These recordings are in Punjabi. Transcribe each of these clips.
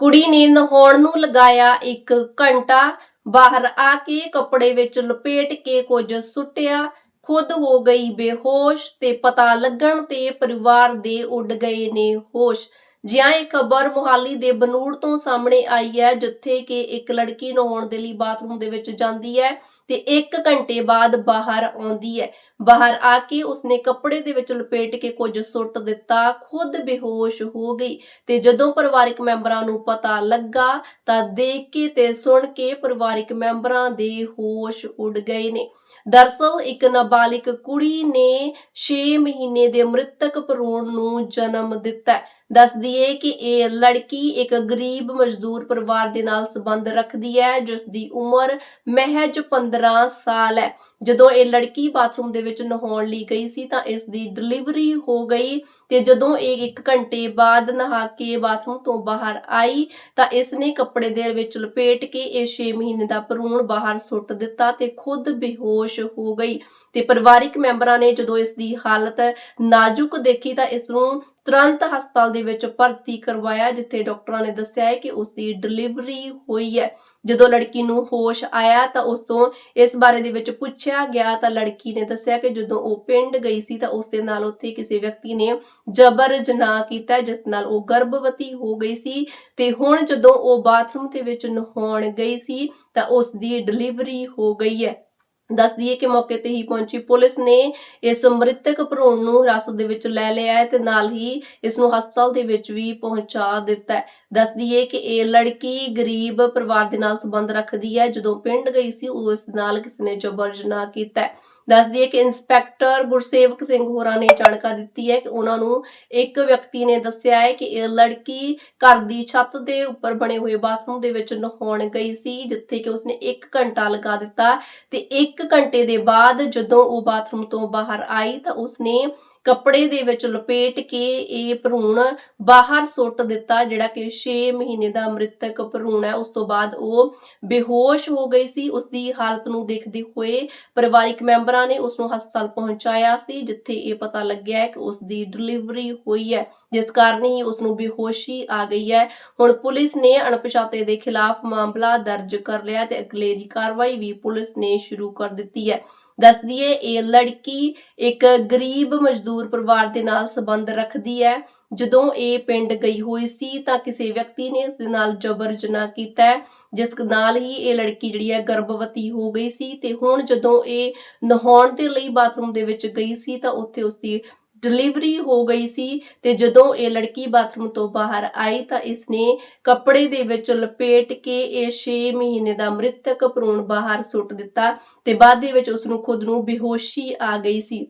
ਕੁੜੀ ਨੇ ਨਹਾਉਣ ਨੂੰ ਲਗਾਇਆ ਇੱਕ ਘੰਟਾ, ਬਾਹਰ ਆ ਕੇ ਕੱਪੜੇ ਵਿੱਚ ਲਪੇਟ ਕੇ ਕੁਝ ਸੁੱਟਿਆ। ਖੁਦ ਹੋ ਗਈ ਬੇਹੋਸ਼ ਤੇ ਪਤਾ ਲੱਗਣ ਤੇ ਪਰਿਵਾਰ ਦੇ ਉੱਡ ਗਏ ਨੇ ਹੋਸ਼। ਜਿਹਾ ਇਹ ਖਬਰ ਮੁਹਾਲੀ ਦੇ ਬਨੂੜ ਤੋਂ ਸਾਹਮਣੇ ਆਈ ਹੈ, ਜਿੱਥੇ ਕਿ ਇੱਕ ਲੜਕੀ ਨਹਾਉਣ ਦੇ ਲਈ ਬਾਥਰੂਮ ਦੇ ਵਿੱਚ ਜਾਂਦੀ ਹੈ ਤੇ 1 ਘੰਟੇ ਬਾਅਦ ਬਾਹਰ ਆਉਂਦੀ ਹੈ। ਬਾਹਰ ਆ ਕੇ ਉਸਨੇ ਕੱਪੜੇ ਦੇ ਵਿੱਚ ਲਪੇਟ ਕੇ ਕੁਝ ਸੁੱਟ ਦਿੱਤਾ, ਖੁਦ ਬੇਹੋਸ਼ ਹੋ ਗਈ ਤੇ ਜਦੋਂ ਪਰਿਵਾਰਕ ਮੈਂਬਰਾਂ ਨੂੰ ਪਤਾ ਲੱਗਾ ਤਾਂ ਦੇਖ ਕੇ ਤੇ ਸੁਣ ਕੇ ਪਰਿਵਾਰਕ ਮੈਂਬਰਾਂ ਦੇ ਹੋਸ਼ ਉੱਡ ਗਏ ਨੇ। ਦਰਸਲ ਇੱਕ ਨਾਬਾਲਿਗ ਕੁੜੀ ਨੇ 6 ਮਹੀਨੇ ਦੇ ਮ੍ਰਿਤਕ ਭਰੂਣ ਨੂੰ ਜਨਮ ਦਿੱਤਾ ਦੱਸ ਦਈਏ ਕਿ ਇਹ ਲੜਕੀ ਇੱਕ ਗਰੀਬ ਮਜ਼ਦੂਰ ਪਰਿਵਾਰ ਦੇ ਨਾਲ ਸੰਬੰਧ ਰੱਖਦੀ ਹੈ ਜਿਸ ਦੀ ਉਮਰ ਮਹਿਜ 15 ਸਾਲ ਹੈ। ਜਦੋਂ ਇਹ ਲੜਕੀ ਬਾਥਰੂਮ ਦੇ ਵਿੱਚ ਨਹਾਉਣ ਲਈ ਗਈ ਸੀ ਤਾਂ ਇਸ ਦੀ ਡਿਲੀਵਰੀ ਹੋ ਗਈ ਤੇ ਜਦੋਂ ਇਹ 1 ਘੰਟੇ ਬਾਅਦ ਨਹਾ ਕੇ ਬਾਥਰੂਮ ਤੋਂ ਬਾਹਰ ਆਈ ਤਾਂ ਇਸ ਨੇ ਕੱਪੜੇ ਦੇ ਵਿੱਚ ਲਪੇਟ ਕੇ ਇਹ 6 ਮਹੀਨੇ ਦਾ ਭਰੂਣ ਬਾਹਰ ਸੁੱਟ ਦਿੱਤਾ ਤੇ ਖੁਦ ਬੇਹੋਸ਼ ਹੋ ਗਈ। ਤੇ ਪਰਿਵਾਰਿਕ ਮੈਂਬਰਾਂ ਨੇ ਜਦੋਂ ਇਸ ਦੀ ਹਾਲਤ ਨਾਜ਼ੁਕ ਦੇਖੀ ਤਾਂ ਇਸ ਨੂੰ ਤੁਰੰਤ ਹਸਪਤਾਲ ਦੇ ਵਿੱਚ ਭਰਤੀ ਕਰਵਾਇਆ, ਜਿੱਥੇ ਡਾਕਟਰਾਂ ਨੇ ਦੱਸਿਆ ਹੈ ਕਿ ਉਸ ਦੀ ਡਿਲੀਵਰੀ ਹੋਈ ਹੈ। ਜਦੋਂ ਲੜਕੀ ਨੂੰ ਹੋਸ਼ ਆਇਆ ਤਾਂ ਉਸ ਤੋਂ ਇਸ ਬਾਰੇ ਦੇ ਵਿੱਚ ਪੁੱਛਿਆ ਗਿਆ ਤਾਂ ਲੜਕੀ ਨੇ ਦੱਸਿਆ ਕਿ ਜਦੋਂ ਉਹ ਪਿੰਡ ਗਈ ਸੀ ਤਾਂ ਉਸ ਦੇ ਨਾਲ ਉੱਥੇ ਕਿਸੇ ਵਿਅਕਤੀ ਨੇ ਜਬਰ ਜਨਾਹ ਕੀਤਾ, ਜਿਸ ਨਾਲ ਉਹ ਗਰਭਵਤੀ ਹੋ ਗਈ ਸੀ। ਤੇ ਹੁਣ ਜਦੋਂ ਉਹ ਬਾਥਰੂਮ ਦੇ ਵਿੱਚ ਨਹਾਉਣ ਗਈ ਸੀ ਤਾਂ ਉਸ ਦੀ ਡਿਲੀਵਰੀ ਹੋ ਗਈ ਹੈ। ਦੱਸ ਦਈਏ ਕਿ ਮੌਕੇ ਤੇ ਹੀ ਪਹੁੰਚੀ ਪੁਲਿਸ ਨੇ ਇਸ ਮ੍ਰਿਤਕ ਭਰੂਣ ਨੂੰ ਹਿਰਾਸਤ ਦੇ ਵਿੱਚ ਲੈ ਲਿਆ ਹੈ ਤੇ ਨਾਲ ਹੀ ਇਸ ਨੂੰ ਹਸਪਤਾਲ ਦੇ ਵਿੱਚ ਵੀ ਪਹੁੰਚਾ ਦਿੱਤਾ ਹੈ। ਦੱਸ ਦਈਏ ਕਿ ਇਹ ਲੜਕੀ ਗਰੀਬ ਪਰਿਵਾਰ ਦੇ ਨਾਲ ਸੰਬੰਧ ਰੱਖਦੀ ਹੈ। ਜਦੋਂ ਪਿੰਡ ਗਈ ਸੀ, ਉਦੋਂ ਇਸ ਨਾਲ ਕਿਸੇ ਨੇ ਜਬਰ ਜਨਾਹ ਕੀਤਾ ਹੈ। ਦੱਸ ਦਈਏ ਕਿ ਇੰਸਪੈਕਟਰ ਗੁਰਸੇਵਕ ਸਿੰਘ ਹੋਰਾਂ ਨੇ ਜਾਣਕਾਰੀ ਦਿੱਤੀ ਹੈ ਕਿ ਉਹਨਾਂ ਨੂੰ ਇੱਕ ਵਿਅਕਤੀ ਨੇ ਦੱਸਿਆ ਹੈ ਕਿ ਇਹ ਲੜਕੀ ਘਰ ਦੀ ਛੱਤ ਦੇ ਉੱਪਰ ਬਣੇ ਹੋਏ ਬਾਥਰੂਮ ਦੇ ਵਿੱਚ ਨਹਾਉਣ ਗਈ ਸੀ, ਜਿੱਥੇ ਕਿ ਉਸਨੇ 1 ਘੰਟਾ ਲਗਾ ਦਿੱਤਾ ਤੇ 1 ਘੰਟੇ ਦੇ ਬਾਅਦ ਜਦੋਂ ਉਹ ਬਾਥਰੂਮ ਤੋਂ ਬਾਹਰ ਆਈ ਤਾਂ ਉਸਨੇ ਕੱਪੜੇ ਦੇ ਵਿੱਚ ਲਪੇਟ ਕੇ ਇਹ ਭਰੂਣ ਬਾਹਰ ਸੁੱਟ ਦਿੱਤਾ, ਜਿਹੜਾ ਕਿ 6 ਮਹੀਨੇ ਦਾ ਮ੍ਰਿਤਕ ਭਰੂਣ ਹੈ। ਉਸ ਤੋਂ ਬਾਅਦ ਉਹ ਬੇਹੋਸ਼ ਹੋ ਗਈ ਸੀ। ਉਸ ਦੀ ਹਾਲਤ ਨੂੰ ਦੇਖਦੇ ਹੋਏ ਪਰਿਵਾਰਿਕ ਮੈਂਬਰਾਂ ਨੇ ਉਸ ਨੂੰ ਹਸਪਤਾਲ ਪਹੁੰਚਾਇਆ ਸੀ, ਜਿੱਥੇ ਇਹ ਪਤਾ ਲੱਗਿਆ ਹੈ ਕਿ ਉਸ ਦੀ ਡਿਲੀਵਰੀ ਹੋਈ ਹੈ। ਜਿਸ ਕਾਰਨ ਹੀ ਉਸ ਨੂੰ ਬੇਹੋਸ਼ੀ ਆ ਗਈ ਹੈ। ਹੁਣ ਪੁਲਿਸ ਨੇ ਅਣਪਛਾਤੇ ਦੇ ਖਿਲਾਫ ਮਾਮਲਾ ਦਰਜ ਕਰ ਲਿਆ ਤੇ ਅਗਲੇਰੀ ਕਾਰਵਾਈ ਵੀ ਪੁਲਿਸ ਨੇ ਸ਼ੁਰੂ ਕਰ ਦਿੱਤੀ ਹੈ। ਦੱਸ ਦਈਏ ਇਹ ਲੜਕੀ ਇੱਕ ਗਰੀਬ ਮਜ਼ਦੂਰ ਪਰਿਵਾਰ ਦੇ ਨਾਲ ਸੰਬੰਧ ਰੱਖਦੀ ਹੈ। ਜਦੋਂ ਇਹ ਪਿੰਡ ਗਈ ਹੋਈ ਸੀ ਤਾਂ ਕਿਸੇ ਵਿਅਕਤੀ ਨੇ ਇਸ ਦੇ ਨਾਲ ਜਬਰ ਜਨਾਹ ਕੀਤਾ ਹੈ, ਜਿਸ ਨਾਲ ਹੀ ਇਹ ਲੜਕੀ ਜਿਹੜੀ ਹੈ ਗਰਭਵਤੀ ਹੋ ਗਈ ਸੀ ਤੇ ਹੁਣ ਜਦੋਂ ਇਹ ਨਹਾਉਣ ਦੇ ਲਈ ਬਾਥਰੂਮ ਦੇ ਵਿੱਚ ਗਈ ਸੀ ਤਾਂ ਉੱਥੇ ਉਸ ਦੀ ਡਿਲੀਵਰੀ ਹੋ ਗਈ ਸੀ ਤੇ ਜਦੋਂ ਇਹ ਲੜਕੀ ਬਾਥਰੂਮ ਤੋਂ ਬਾਹਰ ਆਈ ਤਾਂ ਇਸਨੇ ਕੱਪੜੇ ਦੇ ਵਿੱਚ ਲਪੇਟ ਕੇ ਇਹ 6 ਮਹੀਨੇ ਦਾ ਮ੍ਰਿਤਕ ਭਰੂਣ ਬਾਹਰ ਸੁੱਟ ਦਿੱਤਾ ਤੇ ਬਾਅਦ ਦੇ ਵਿੱਚ ਉਸ ਨੂੰ ਖੁਦ ਨੂੰ ਬੇਹੋਸ਼ੀ ਆ ਗਈ ਸੀ।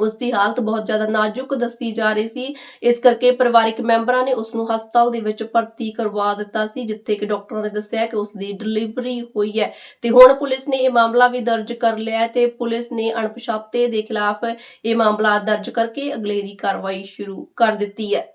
ਉਸ ਦੀ ਹਾਲਤ ਬਹੁਤ ਜ਼ਿਆਦਾ ਨਾਜ਼ੁਕ ਦੱਸੀ ਜਾ ਰਹੀ ਸੀ। ਇਸ ਕਰਕੇ ਪਰਿਵਾਰਿਕ ਮੈਂਬਰਾਂ ਨੇ ਉਸ ਨੂੰ ਹਸਪਤਾਲ ਦੇ ਵਿੱਚ ਭਰਤੀ ਕਰਵਾ ਦਿੱਤਾ ਸੀ, ਜਿੱਥੇ ਕਿ ਡਾਕਟਰਾਂ ਨੇ ਦੱਸਿਆ ਕਿ ਉਸ ਦੀ ਡਿਲੀਵਰੀ ਹੋਈ ਹੈ। ਤੇ ਹੁਣ ਪੁਲਿਸ ਨੇ ਇਹ ਮਾਮਲਾ ਵੀ ਦਰਜ ਕਰ ਲਿਆ ਤੇ ਪੁਲਿਸ ਨੇ ਅਣਪਛਾਤੇ ਦੇ ਖਿਲਾਫ ਇਹ ਮਾਮਲਾ ਦਰਜ ਕਰਕੇ ਅਗਲੇਰੀ ਕਾਰਵਾਈ ਸ਼ੁਰੂ ਕਰ ਦਿੱਤੀ ਹੈ।